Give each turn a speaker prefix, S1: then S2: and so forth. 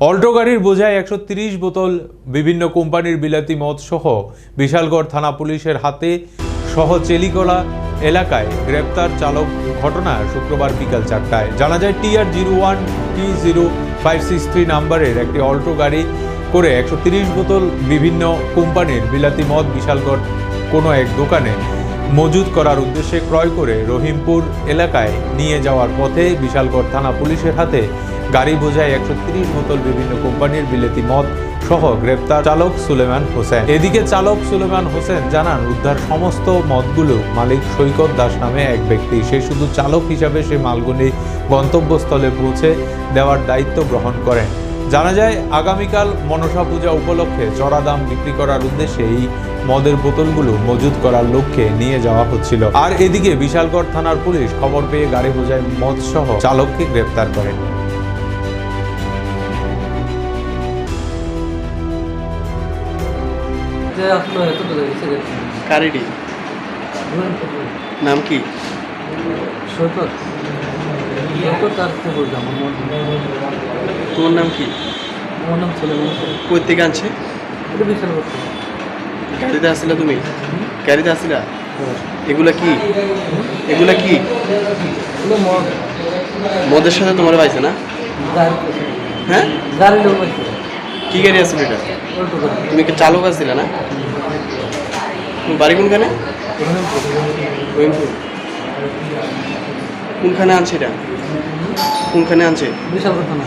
S1: Alto গাড়ির বোঝায় একশো বোতল বিভিন্ন কোম্পানির বিলাতি মদ সহ বিশালগড় থানা পুলিশের হাতে সহ চেলিকলা এলাকায় গ্রেপ্তার চালক ঘটনা শুক্রবার বিকাল চারটায়। জানা যায় TR zero one, T zero five six three নাম্বারের একটি অল্টো গাড়ি করে একশো বোতল বিভিন্ন কোম্পানির বিলাতি মদ বিশালগড় কোনো এক দোকানে মজুদ করার উদ্দেশ্যে ক্রয় করে রহিমপুর এলাকায় নিয়ে যাওয়ার পথে বিশালগড় থানা পুলিশের হাতে গাড়ি বোঝায় একশো তিরিশ বোতল বিভিন্ন কোম্পানির বিলেতি মদ সহ গ্রেপ্তার চালক সুলেমান হোসেন। এদিকে চালক সুলেমান হোসেন জানান, উদ্ধার সমস্ত মদগুলো মালিক সৈকত দাস নামে এক ব্যক্তি। সে শুধু চালক হিসাবে সে মালগুলি গন্তব্যস্থলে পৌঁছে দেওয়ার দায়িত্ব গ্রহণ করেন। জানা যায় আগামীকাল মনসা পূজা উপলক্ষে চড়া দাম বিক্রি করার উদ্দেশ্যে এই মদের বোতলগুলো মজুদ করার লক্ষ্যে নিয়ে যাওয়া হচ্ছিল। আর এদিকে বিশালগড় থানার পুলিশ খবর পেয়ে গাড়ি বোঝায় মদ সহ চালককে গ্রেপ্তার করে।
S2: কারিডি। নাম কি?
S3: সৈকত। সৈকত আর
S2: তোমার নাম কি?
S3: আমার নাম ছেলে
S2: কই থেকে আনছে?
S3: এটা
S2: গাড়িতে তুমি? গাড়িতে আসছিলা এগুলা কি? এগুলা কি? মদের সাথে তোমার পাইছে না? হ্যাঁ? কি গাড়ি আসছিল এটা তুমি কি চালক আসছিলা না? বাড়ি কোনখানে? কোনখানে আনছে এটা? কোনখানে আনছে?
S3: বিশাল কথা না